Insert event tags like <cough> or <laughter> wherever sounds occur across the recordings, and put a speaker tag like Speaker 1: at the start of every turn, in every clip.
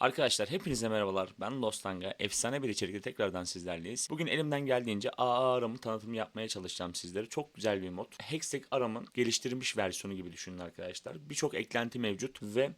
Speaker 1: Arkadaşlar hepinize merhabalar. Ben Lostanga. Efsane bir içerikte tekrardan sizlerleyiz. Bugün elimden geldiğince AA aramın tanıtımı yapmaya çalışacağım sizlere. Çok güzel bir mod. Hextech aramın geliştirilmiş versiyonu gibi düşünün arkadaşlar. Birçok eklenti mevcut ve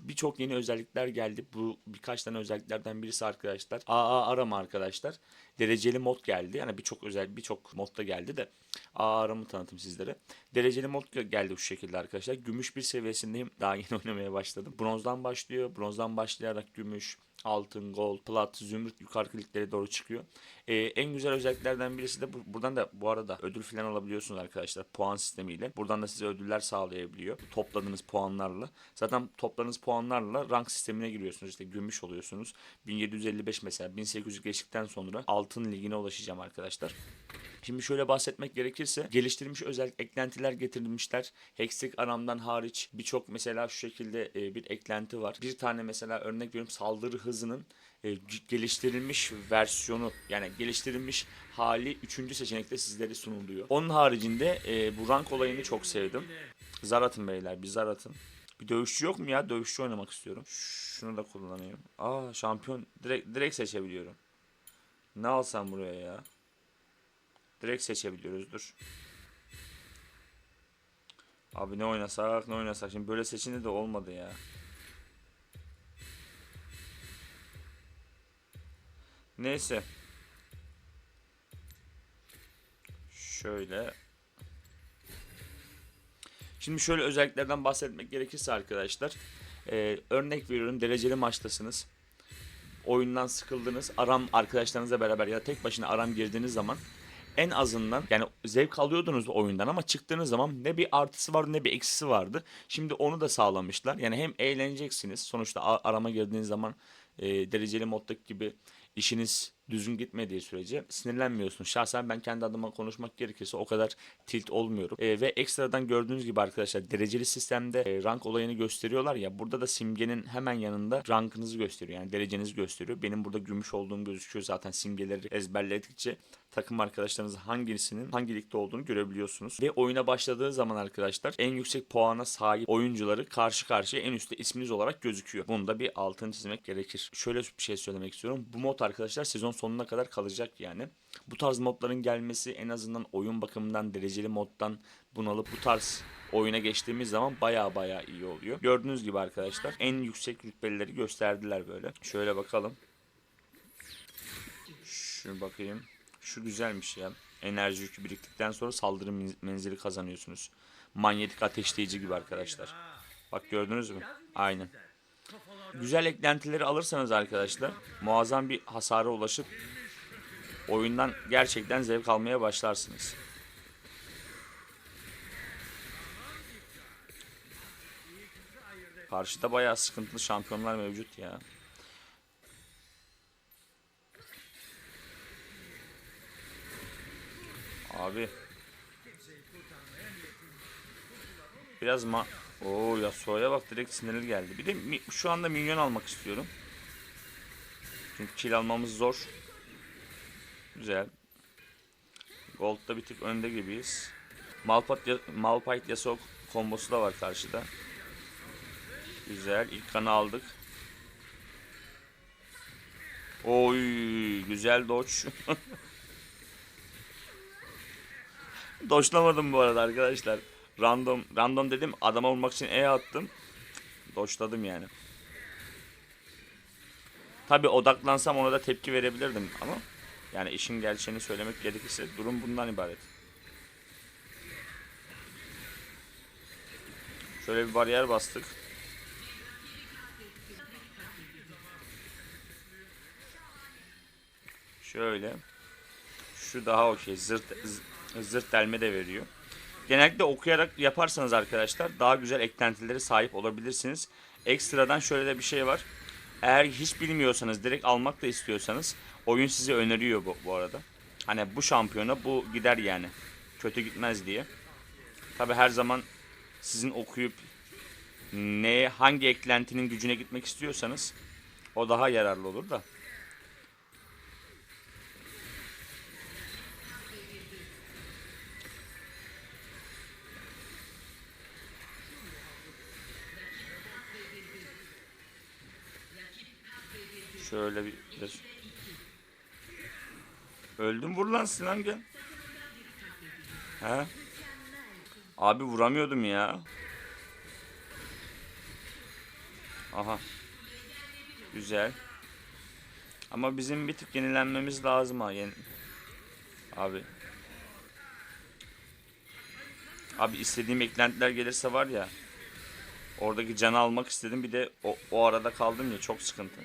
Speaker 1: birçok yeni özellikler geldi. Bu birkaç tane özelliklerden birisi arkadaşlar. AA arama arkadaşlar. Dereceli mod geldi. Yani birçok özel birçok modda geldi de AA aramı tanıtım sizlere. Dereceli mod geldi bu şekilde arkadaşlar. Gümüş bir seviyesindeyim. Daha yeni <laughs> oynamaya başladım. Bronzdan başlıyor. Bronzdan başlayarak gümüş, altın, gold, plat, zümrüt yukarı kliklere doğru çıkıyor. Ee, en güzel özelliklerden birisi de bu, buradan da bu arada ödül falan alabiliyorsunuz arkadaşlar puan sistemiyle. Buradan da size ödüller sağlayabiliyor. Topladığınız puanlarla. Zaten topladığınız puanlarla rank sistemine giriyorsunuz. İşte gümüş oluyorsunuz. 1755 mesela 1800 geçtikten sonra altın ligine ulaşacağım arkadaşlar. Şimdi şöyle bahsetmek gerekirse geliştirilmiş özel eklentiler getirilmişler. Hextech aramdan hariç birçok mesela şu şekilde e, bir eklenti var. Bir tane mesela örnek veriyorum saldırı hızının e, geliştirilmiş versiyonu yani geliştirilmiş hali 3. seçenekte sizlere sunuluyor. Onun haricinde e, bu rank olayını çok sevdim. Zar atın beyler bir zar atın. Bir dövüşçü yok mu ya? Dövüşçü oynamak istiyorum. Şunu da kullanayım. Aa şampiyon direkt, direkt seçebiliyorum. Ne alsam buraya ya? Direkt seçebiliyoruz. Dur. Abi ne oynasak ne oynasak. Şimdi böyle seçince de olmadı ya. Neyse. Şöyle. Şimdi şöyle özelliklerden bahsetmek gerekirse arkadaşlar. Ee, örnek veriyorum dereceli maçtasınız. Oyundan sıkıldınız. Aram arkadaşlarınızla beraber ya da tek başına aram girdiğiniz zaman en azından yani zevk alıyordunuz oyundan ama çıktığınız zaman ne bir artısı var ne bir eksisi vardı. Şimdi onu da sağlamışlar. Yani hem eğleneceksiniz. Sonuçta arama girdiğiniz zaman e, dereceli moddaki gibi işiniz düzgün gitmediği sürece sinirlenmiyorsun. Şahsen ben kendi adıma konuşmak gerekirse o kadar tilt olmuyorum. E, ve ekstradan gördüğünüz gibi arkadaşlar dereceli sistemde e, rank olayını gösteriyorlar ya. Burada da simgenin hemen yanında rankınızı gösteriyor. Yani derecenizi gösteriyor. Benim burada gümüş olduğum gözüküyor zaten simgeleri ezberledikçe takım arkadaşlarınız hangisinin hangi ligde olduğunu görebiliyorsunuz. Ve oyuna başladığı zaman arkadaşlar en yüksek puana sahip oyuncuları karşı karşıya en üstte isminiz olarak gözüküyor. Bunu da bir altını çizmek gerekir. Şöyle bir şey söylemek istiyorum. Bu mod arkadaşlar sezon sonuna kadar kalacak yani. Bu tarz modların gelmesi en azından oyun bakımından dereceli moddan bunalıp bu tarz oyuna geçtiğimiz zaman baya baya iyi oluyor. Gördüğünüz gibi arkadaşlar en yüksek rütbelileri gösterdiler böyle. Şöyle bakalım. Şu bakayım. Şu güzelmiş ya. Enerji yükü biriktikten sonra saldırı men- menzili kazanıyorsunuz. Manyetik ateşleyici gibi arkadaşlar. Bak gördünüz mü? Aynen. Güzel eklentileri alırsanız arkadaşlar muazzam bir hasara ulaşıp oyundan gerçekten zevk almaya başlarsınız. Karşıda bayağı sıkıntılı şampiyonlar mevcut ya. Abi. Biraz ma... Oo Yasuo'ya bak direkt sinirli geldi. Bir de şu anda minyon almak istiyorum. Çünkü kill almamız zor. Güzel. Gold'da bir tık önde gibiyiz. Malphite, Malphite Yasuo kombosu da var karşıda. Güzel. İlk kanı aldık. Oy güzel dodge. <laughs> Doşlamadım bu arada arkadaşlar. Random random dedim adama vurmak için E attım. Doşladım yani. Tabi odaklansam ona da tepki verebilirdim ama yani işin gerçeğini söylemek gerekirse durum bundan ibaret. Şöyle bir bariyer bastık. Şöyle. Şu daha okey. Zırt, zırt delme de veriyor. Genellikle okuyarak yaparsanız arkadaşlar daha güzel eklentilere sahip olabilirsiniz. Ekstradan şöyle de bir şey var. Eğer hiç bilmiyorsanız direkt almak da istiyorsanız oyun size öneriyor bu, bu arada. Hani bu şampiyona bu gider yani. Kötü gitmez diye. Tabi her zaman sizin okuyup neye hangi eklentinin gücüne gitmek istiyorsanız o daha yararlı olur da. Şöyle bir. Öldüm vur lan Sinan gel. He? Abi vuramıyordum ya. Aha. Güzel. Ama bizim bir tık yenilenmemiz lazım ha. Yeni... Abi. Abi istediğim eklentiler gelirse var ya. Oradaki canı almak istedim. Bir de o, o arada kaldım ya çok sıkıntı.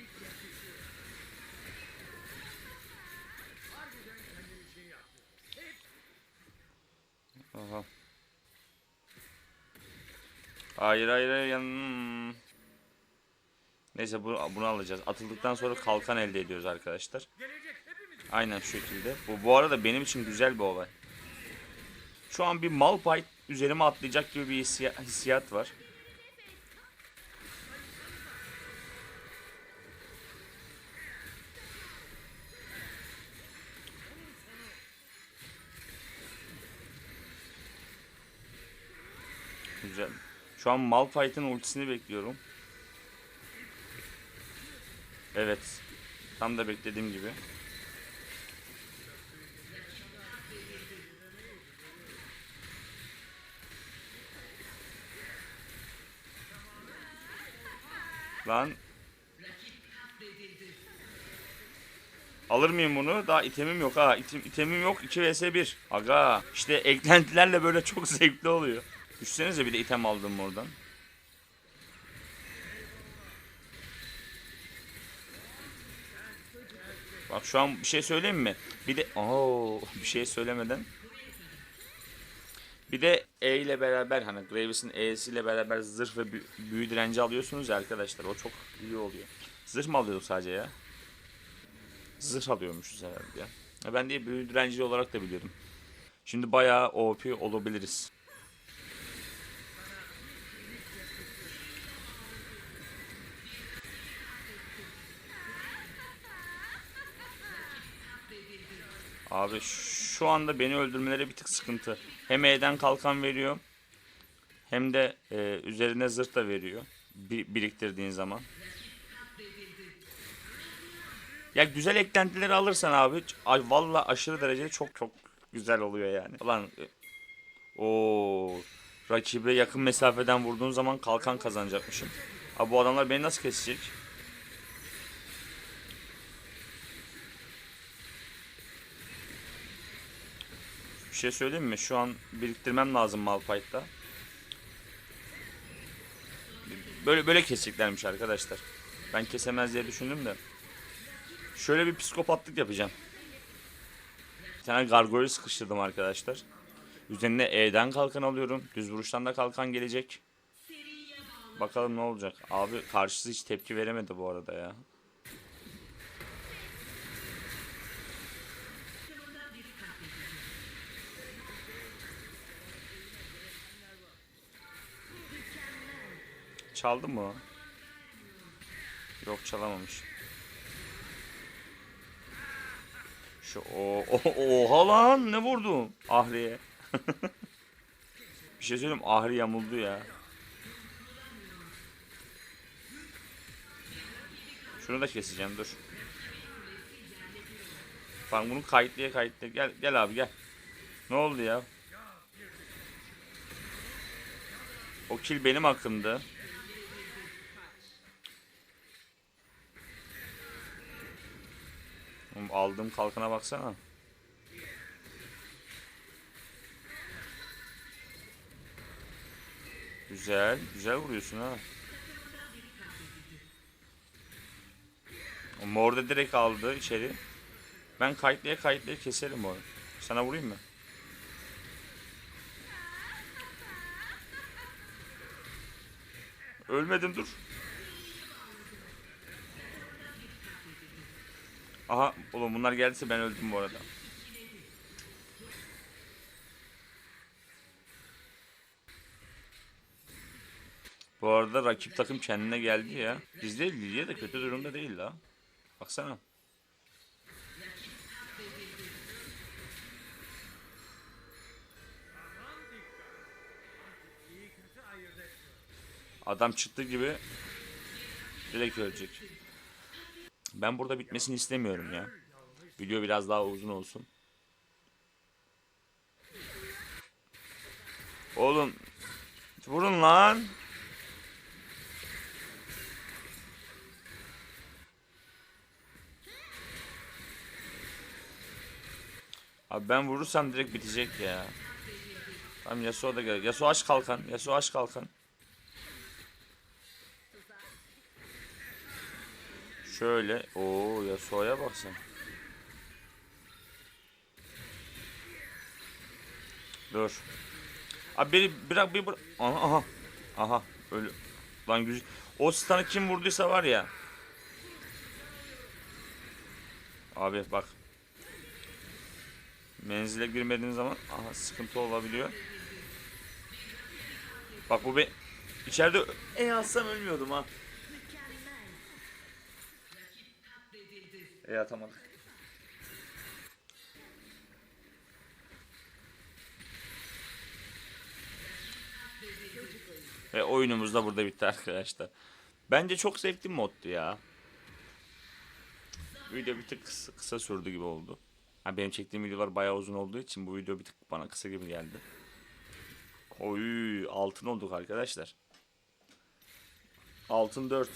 Speaker 1: Aha. Hayır hayır hayır. yan- Neyse bu, bunu alacağız. Atıldıktan sonra kalkan elde ediyoruz arkadaşlar. Aynen şu şekilde. Bu, bu arada benim için güzel bir olay. Şu an bir Malphite üzerime atlayacak gibi bir hissiya- hissiyat var. Şu an Malphite'ın ultisini bekliyorum. Evet. Tam da beklediğim gibi. Lan. Alır mıyım bunu? Daha itemim yok ha. İtem, itemim yok. 2 vs 1. Aga. İşte eklentilerle böyle çok <laughs> zevkli oluyor. Düşsenize bir de item aldım oradan. Bak şu an bir şey söyleyeyim mi? Bir de Oo, <laughs> bir şey söylemeden. Bir de E ile beraber hani Graves'in E'si ile beraber zırh ve bü- büyü direnci alıyorsunuz ya arkadaşlar. O çok iyi oluyor. Zırh mı alıyorduk sadece ya? Zırh alıyormuşuz herhalde ya. Ya Ben diye büyü direnci olarak da biliyordum. Şimdi bayağı OP olabiliriz. Abi şu anda beni öldürmeleri bir tık sıkıntı. Hem E'den kalkan veriyor. Hem de e, üzerine zırh da veriyor. Bir, biriktirdiğin zaman. Ya güzel eklentileri alırsan abi ay, valla aşırı derece çok çok güzel oluyor yani. Ulan o rakibe yakın mesafeden vurduğun zaman kalkan kazanacakmışım. Abi bu adamlar beni nasıl kesecek? Bir şey söyleyeyim mi? Şu an biriktirmem lazım Malphite'da. Böyle böyle keseceklermiş arkadaşlar. Ben kesemez diye düşündüm de. Şöyle bir psikopatlık yapacağım. Bir tane gargoyle sıkıştırdım arkadaşlar. Üzerine E'den kalkan alıyorum. Düz vuruştan da kalkan gelecek. Bakalım ne olacak. Abi karşısı hiç tepki veremedi bu arada ya. Çaldı mı? Yok çalamamış. Şu o, o oha lan ne vurdum Ahri'ye. <laughs> bir şey söyleyeyim Ahri yamuldu ya. Şunu da keseceğim dur. Ben bunu kayıtlıya kayıtlı. Gel gel abi gel. Ne oldu ya? O kill benim hakkımdı. Oğlum aldığım kalkana baksana. Güzel, güzel vuruyorsun ha. Mor da direkt aldı içeri. Ben kayıtlıya kayıtlıya keserim onu. Sana vurayım mı? Ölmedim dur. Aha oğlum bunlar geldiyse ben öldüm bu arada. Bu arada rakip takım kendine geldi ya. Bizde Lilia da kötü durumda değil la. Baksana. Adam çıktı gibi direkt ölecek. Ben burada bitmesini istemiyorum ya. Video biraz daha uzun olsun. Oğlum vurun lan. Abi ben vurursam direkt bitecek ya. Tamam Yasuo da gel. Yasuo aç kalkan. Yasuo aç kalkan. Şöyle. Oo Yasuo'ya bak sen. Dur. Abi beni bırak bir bırak. Aha aha. Aha. Öyle. Lan güzel. O stun'ı kim vurduysa var ya. Abi bak. Menzile girmediğin zaman aha sıkıntı olabiliyor. Bak bu be içeride e alsam ölmüyordum ha. E atamadık. Ve oyunumuz da burada bitti arkadaşlar. Bence çok zevkli moddu ya. Video bir tık kısa, kısa sürdü gibi oldu. Ha, benim çektiğim videolar bayağı uzun olduğu için bu video bir tık bana kısa gibi geldi. Oy altın olduk arkadaşlar. Altın 4.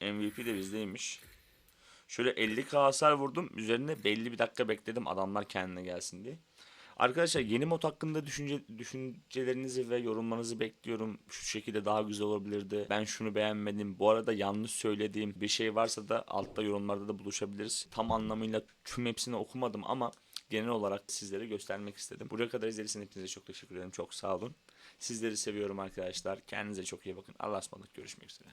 Speaker 1: MVP de bizdeymiş. Şöyle 50k hasar vurdum. Üzerine belli bir dakika bekledim adamlar kendine gelsin diye. Arkadaşlar yeni mod hakkında düşünce, düşüncelerinizi ve yorumlarınızı bekliyorum. Şu şekilde daha güzel olabilirdi. Ben şunu beğenmedim. Bu arada yanlış söylediğim bir şey varsa da altta yorumlarda da buluşabiliriz. Tam anlamıyla tüm hepsini okumadım ama genel olarak sizlere göstermek istedim. Buraya kadar izlediğiniz hepinize çok teşekkür ederim. Çok sağ olun. Sizleri seviyorum arkadaşlar. Kendinize çok iyi bakın. Allah'a ısmarladık. Görüşmek üzere.